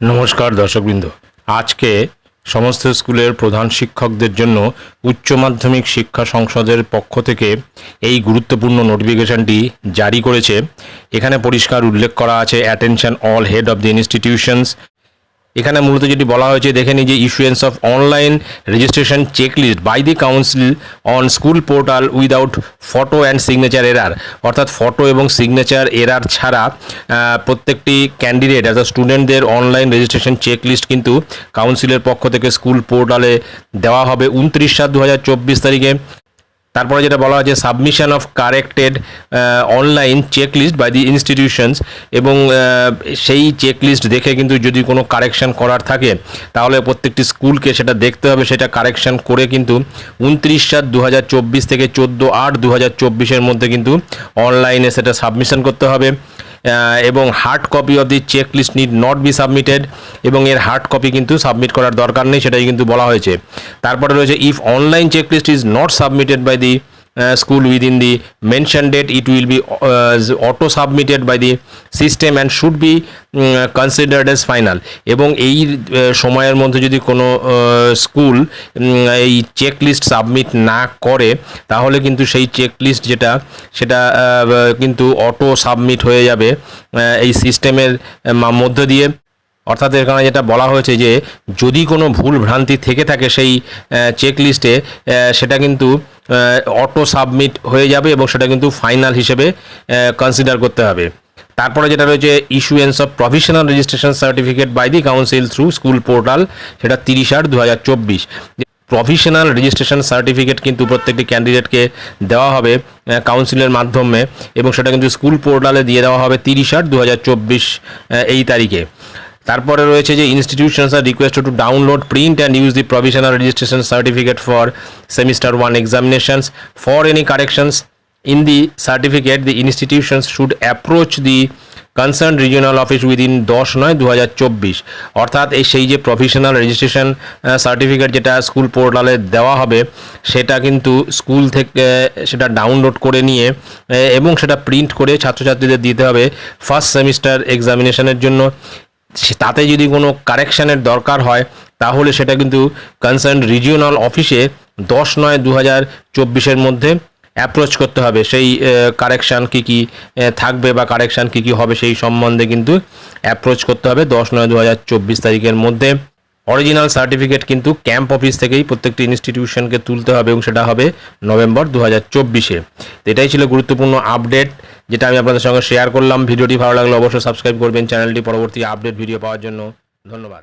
নমস্কার দর্শকবৃন্দ। আজকে সমস্ত স্কুলের প্রধান শিক্ষকদের জন্য উচ্চ মাধ্যমিক শিক্ষা সংসদের পক্ষ থেকে এই গুরুত্বপূর্ণ নোটিফিকেশনটি জারি করেছে। এখানে পরিষ্কার উল্লেখ করা আছে attention all head of the institutions এখানে মূলত যেটি বলা হয়েছে, দেখে নিই যে issuance of online registration checklist by the council on school portal without photo and signature error অর্থাৎ ফটো এবং সিগনেচার এরার ছাড়া প্রত্যেকটি ক্যান্ডিডেট অর্থাৎ স্টুডেন্টদের অনলাইন রেজিস্ট্রেশন চেকলিস্ট কিন্তু কাউন্সিলের পক্ষ থেকে স্কুল পোর্টালে দেওয়া হবে। উনত্রিশ সাত দু তারিখে তারপরে যেটা বলা হয়েছে submission of corrected online checklist by the institutions এবং সেই চেকলিস্ট দেখে কিন্তু যদি কোনো কারেকশান করার থাকে, তাহলে প্রত্যেকটি স্কুলকে সেটা দেখতে হবে, সেটা কারেকশান করে কিন্তু উনত্রিশ সাত দু থেকে চোদ্দ আট দু হাজার মধ্যে কিন্তু অনলাইনে সেটা সাবমিশন করতে হবে। এবং hard copy of the check list need not be submitted এবং এর হার্ড কপি কিন্তু সাবমিট করার দরকার নেই, সেটাই কিন্তু বলা হয়েছে। তারপরে রয়েছে if online check list is not submitted by the school within the mention date it will be auto submitted by the system and should be considered as final এবং এই সময়ের মধ্যে যদি কোনো স্কুল এই চেক লিস্ট সাবমিট না করে, তাহলে কিন্তু সেই চেক লিস্ট যেটা, সেটা কিন্তু অটো সাবমিট হয়ে যাবে এই সিস্টেমের মধ্য দিয়ে। অর্থাৎ এখানে যেটা বলা হয়েছে যে, যদি কোনো ভুল ভ্রান্তি থেকে থাকে সেই চেক লিস্টে সেটা কিন্তু অটো সাবমিট হয়ে যাবে এবং সেটা কিন্তু ফাইনাল হিসেবে কনসিডার করতে হবে। তারপরে যেটা রয়েছে issuance of professional registration certificate by the council through school portal সেটা তিরিশ আট দু হাজার চব্বিশ। প্রফেশনাল রেজিস্ট্রেশন সার্টিফিকেট কিন্তু প্রত্যেকটি ক্যান্ডিডেটকে দেওয়া হবে কাউন্সিলের মাধ্যমে, এবং সেটা কিন্তু স্কুল পোর্টালে দিয়ে দেওয়া হবে তিরিশ আট দু এই তারিখে। তারপরে রয়েছে যে institutions are request to download print and use the provisional registration certificate for semester one examinations for any corrections in the certificate the institutions should approach the concern regional office within দশ নয় দু হাজার চব্বিশ। অর্থাৎ এই সেই যে professional registration certificate যেটা স্কুল পোর্টালে দেওয়া হবে, সেটা কিন্তু স্কুল থেকে, সেটা ডাউনলোড করে নিয়ে এবং সেটা প্রিন্ট করে ছাত্রছাত্রীদের দিতে হবে ফার্স্ট সেমিস্টার এক্সামিনেশনের জন্য। তাতে যদি কোনো কারেকশানের দরকার হয়, তাহলে সেটা কিন্তু কনসার্ন রিজিওনাল অফিসে দশ নয় দু হাজার চব্বিশের মধ্যে অ্যাপ্রোচ করতে হবে। সেই কারেকশান কী কী থাকবে বা কারেকশান কী কী হবে সেই সম্বন্ধে কিন্তু অ্যাপ্রোচ করতে হবে দশ নয় দু হাজার চব্বিশ তারিখের মধ্যে। অরিজিনাল সার্টিফিকেট কিন্তু ক্যাম্প অফিস থেকেই প্রত্যেকটি ইনস্টিটিউশনকে তুলতে হবে এবং সেটা হবে নভেম্বর দু হাজার চব্বিশে। এটাই ছিল গুরুত্বপূর্ণ আপডেট যেটা আমি আপনাদের সঙ্গে শেয়ার করলাম। ভিডিওটি ভালো লাগলে অবশ্যই সাবস্ক্রাইব করবেন। চ্যানেলটি পরবর্তী আপডেট ভিডিও পাওয়ার জন্য। ধন্যবাদ।